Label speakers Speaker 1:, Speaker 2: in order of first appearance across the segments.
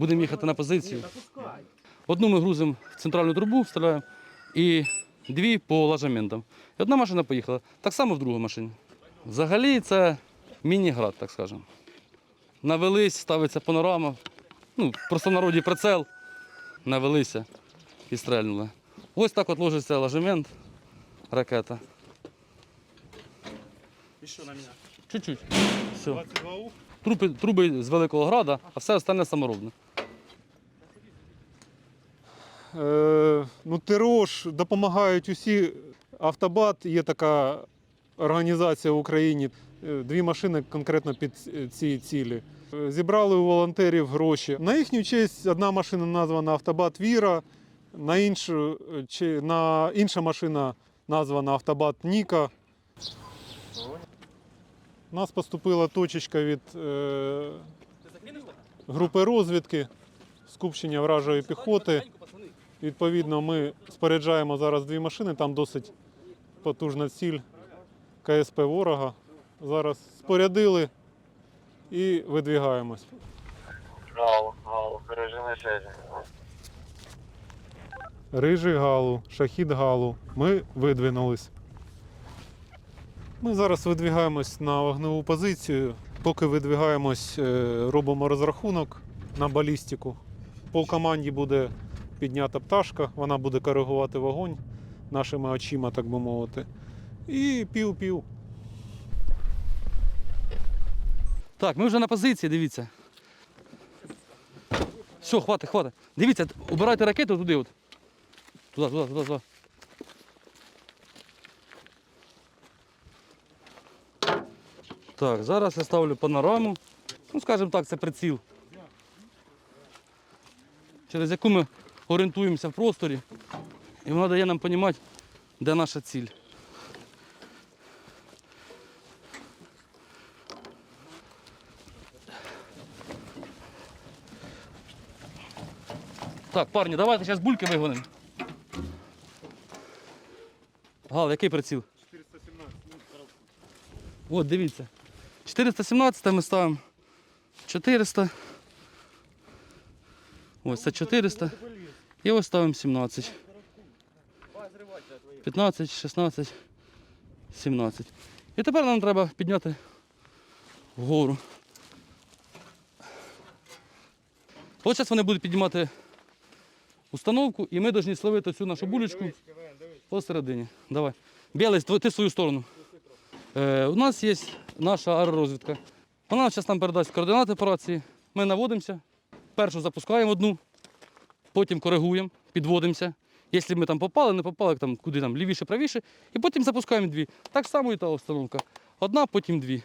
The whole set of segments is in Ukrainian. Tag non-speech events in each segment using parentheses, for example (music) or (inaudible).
Speaker 1: Будемо їхати на позицію. Одну ми грузимо в центральну трубу, вставляємо, і дві по ложаментам. І одна машина поїхала. Так само в другу машині. Взагалі це міні-град, так скажемо. Навелись, ставиться панорама. Ну, просто в народі прицел. Навелися і стрельнули. Ось так от ложиться ложемент, ракета.
Speaker 2: І що на мене?
Speaker 1: Чуть-чуть. Все. Труби, труби з Великого Града, а все остальне саморобне.
Speaker 3: Е, ну, ТРО допомагають усі. Автобат є така організація в Україні. Е, Дві машини конкретно під ці цілі. Е, Зібрали у волонтерів гроші. На їхню честь одна машина названа Автобат Віра, на іншу чи на інша машина названа Автобат Ніка. У нас поступила точечка від е, групи розвідки, скупчення вражої піхоти. Відповідно, ми споряджаємо зараз дві машини, там досить потужна ціль КСП ворога. Зараз спорядили і видвігаємось.
Speaker 4: Галу, галу, режим на связи.
Speaker 3: Рижий Галу, Шахід Галу. Ми видвинулись. Ми зараз видвігаємось на вогневу позицію. Поки видвігаємось, е, робимо розрахунок на балістику. По команді буде піднята пташка, вона буде коригувати вогонь нашими очима, так би мовити. І пів-пів.
Speaker 1: Так, ми вже на позиції, дивіться. Все, хватить, хватить. Дивіться, убирайте ракету туди. От. Туди, туди, туди, туди. Так, зараз я ставлю панораму. Ну, скажімо так, це приціл. Через яку ми орієнтуємося в просторі. І вона дає нам розуміти, де наша ціль. Так, парні, давайте зараз бульки вигонимо. Гал, який приціл? 417. От, дивіться. 417 ми ставимо. 400. Ось це 400. І ось ставимо 17. 15, 16, 17. І тепер нам треба підняти вгору. От зараз вони будуть піднімати установку, і ми повинні словити цю нашу булечку посередині. Давай. Білий, ти свою сторону. Е, у нас є наша аеророзвідка. Вона зараз нам передасть координати операції. Ми наводимося. Першу запускаємо одну, потім коригуємо, підводимося. Якщо ми там попали, не попали, там, куди там, лівіше, правіше, і потім запускаємо дві. Так само і та установка. Одна, потім дві.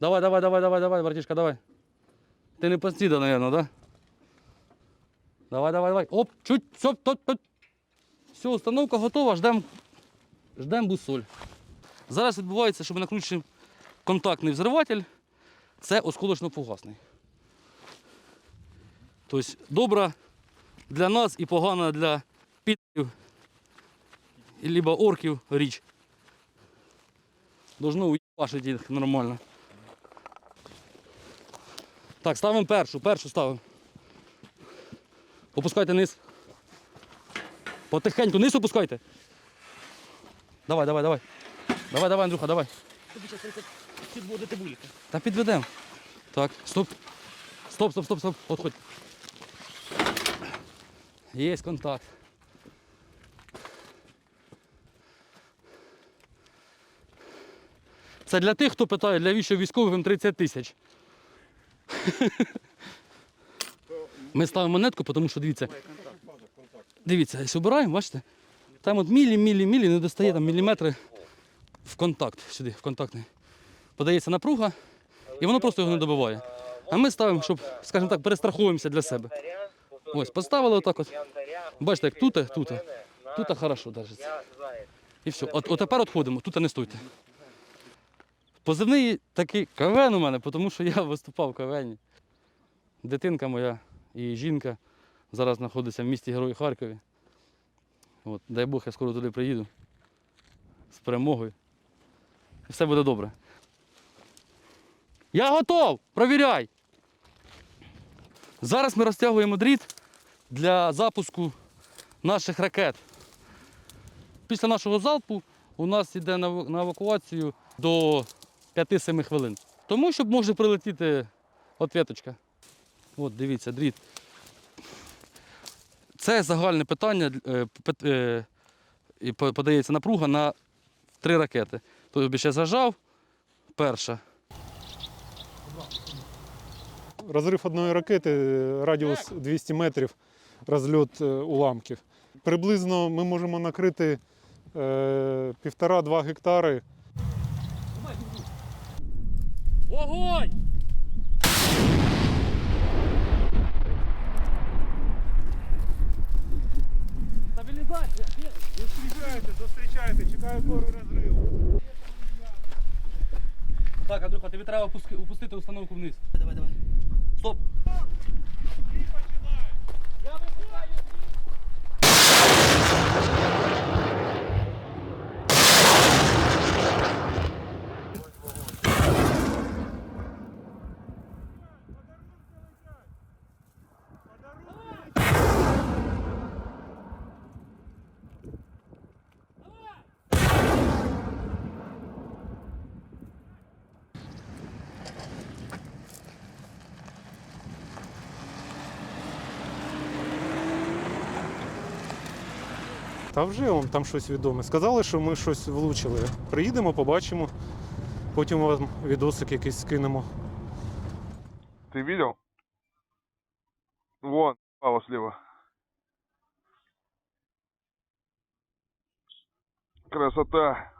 Speaker 1: Давай, давай, давай, давай, давай, братішка, давай. Ти не постійно, мабуть, так? Да? Давай, давай, давай. Оп, чуть, все, тут, тут. Все, установка готова, ждемо ждем бусоль. Зараз відбувається, що ми накручуємо контактний взриватель. Це осколочно-фугасний. Тобто добра для нас і погана для підів, либо орків річ. Должно уїбашити їх нормально. Так, ставимо першу, першу ставимо. Опускайте низ. Потихеньку низ опускайте. Давай, давай, давай. Давай, давай, Андрюха, давай. Та підведемо. Так, стоп. Стоп, стоп, стоп, стоп. Отходь. Є контакт. Це для тих, хто питає, для віщо військових М30 тисяч. (laughs) Ми ставимо монетку, тому що дивіться. Дивіться, якщо обираємо, бачите? Там от мілі, мілі, мілі, не достає там міліметри в контакт сюди, в контактний. Подається напруга, і воно просто його не добиває. А ми ставимо, щоб, скажімо так, перестраховуємося для себе. Ось, поставили отак от. Бачите, як тут, тут, тут хорошо держиться. І все. От, от тепер відходимо, тут не стойте. Позивний такий КВН у мене, тому що я виступав в КВНі. Дитинка моя і жінка зараз знаходиться в місті Герої Харкові. От, дай Бог, я скоро туди приїду з перемогою. І все буде добре. Я готов! Провіряй! Зараз ми розтягуємо дріт для запуску наших ракет. Після нашого залпу у нас йде на евакуацію до 5-7 хвилин. Тому що може прилетіти ответочка. От, дивіться, дріт. Це загальне питання, е, е, і подається напруга на три ракети. Тобто ще зажав, перша.
Speaker 3: Розрив одної ракети, е, радіус 200 метрів, розльот е, уламків. Приблизно ми можемо накрити е, півтора-два гектари.
Speaker 2: Огонь! Стабілізація!
Speaker 3: Зустрічайте, зустрічайте, чекаю пору розриву.
Speaker 1: Так, Андрюха, тобі треба опустити установку вниз.
Speaker 2: Давай, давай. Стоп!
Speaker 3: Та вже вам там щось відоме. Сказали, що ми щось влучили. Приїдемо, побачимо. Потім вам відосик якийсь скинемо.
Speaker 5: Ти видел? Вон, справа сліва. Красота.